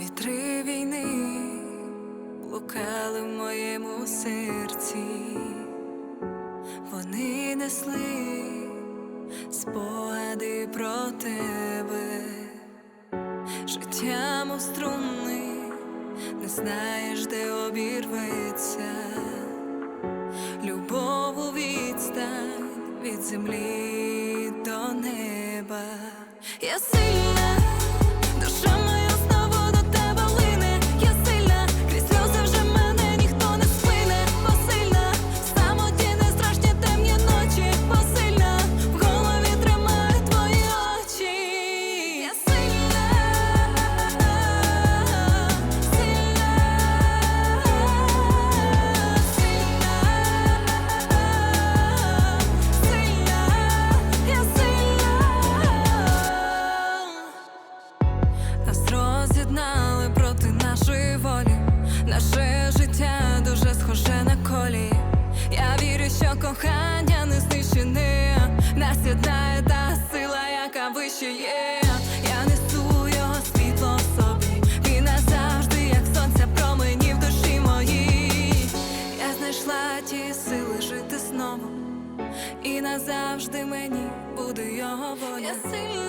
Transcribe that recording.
Вітри війни блукали в моєму серці, вони несли спогади про тебе, життя мов струни, не знаєш, де обірветься, любов у відстань від землі до неба. Я сильна, роз'єднали проти нашої волі. Наше життя дуже схоже на колії. Я вірю, що кохання не знищене. Нас та сила, яка вище є. Я несу його світло собі. Він назавжди, як сонце, промені в душі моїй. Я знайшла ті сили жити знову. І назавжди мені буде його воля.